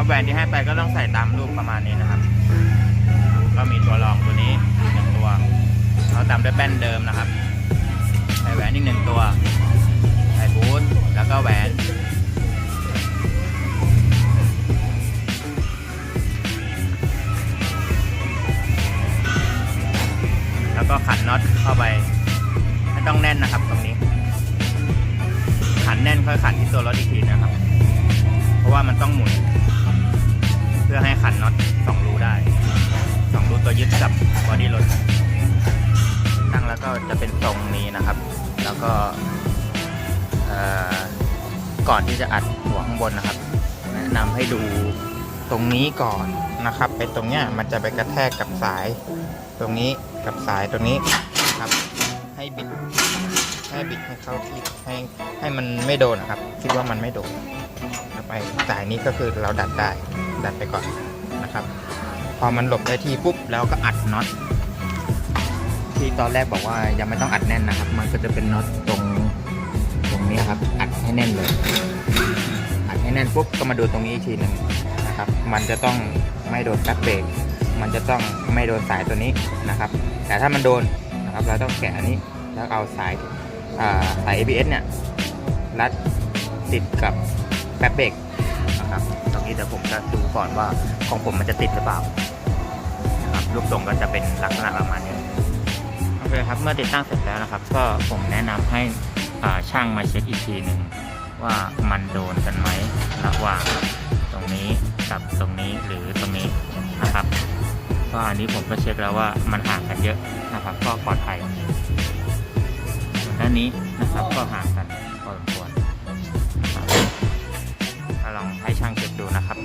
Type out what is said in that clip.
เอาแหวนที่ให้ไปก็ต้องใส่ตามรูปประมาณนี้นะครับ ก็มีตัวรองตัวนี้หนึ่งตัวเราตามด้วยแป้นเดิมนะครับ ใส่แหวนอีกหนึ่งตัว ใส่บูทแล้วก็แหวนแล้วก็ขันน็อตเข้าไปไม่ต้องแน่นนะครับตรงนี้ ขันแน่นค่อยขันที่ตัวรถอีกทีนะครับ เพราะว่ามันต้องหมุน บอดี้รถตั้งแล้วก็จะเป็นทรงนี้นะครับ แล้วก็ก่อนที่จะอัดหัวข้างบนนะครับ แนะนำให้ดูตรงนี้ก่อนนะครับไอ้ตรงเนี้ยมันจะไปกระแทกกับสาย ตรงนี้กับสายตรงนี้นะครับ ให้บิดให้บิดให้เข้าที่ให้ให้มันไม่โดนนะครับ คิดว่ามันไม่โดนไปสายนี้ก็คือเราดัดได้ดัดไปก่อนนะครับ พอมันหลบได้ที่ปุ๊บแล้วก็อัดน็อตที่ตอนแรกบอกว่ายังไม่ต้องอัดแน่นนะครับ มันก็จะเป็นน็อตตรงตรงนี้ครับ อัดให้แน่นเลย อัดให้แน่นปุ๊บก็มาดูตรงนี้อีกทีหนึ่งนะครับ มันจะต้องไม่โดนแป๊บเบรกมันจะต้องไม่โดนสายตัวนี้นะครับ แต่ถ้ามันโดนนะครับเราต้องแกะอันนี้แล้วเอาสายสาย ABS เนี่ยรัดติดกับแป๊บเบรก นะครับ ตรงนี้เดี๋ยวผมจะดูก่อนว่าของผมมันจะติดหรือเปล่านะครับลูกทรงก็จะเป็นลักษณะประมาณนี้โอเคครับเมื่อติดตั้งเสร็จแล้วนะครับ ก็ผมแนะนำให้อ่าช่างมาเช็คอีกทีหนึ่งว่ามันโดนกันไหมระหว่างตรงนี้กับตรงนี้หรือตรงนี้นะครับก็อันนี้ผมก็เช็คแล้วว่ามันห่างกันเยอะนะครับ ก็ปลอดภัยส่วนด้านนี้นะครับก็ห่างกัน เก็บดูนะครับ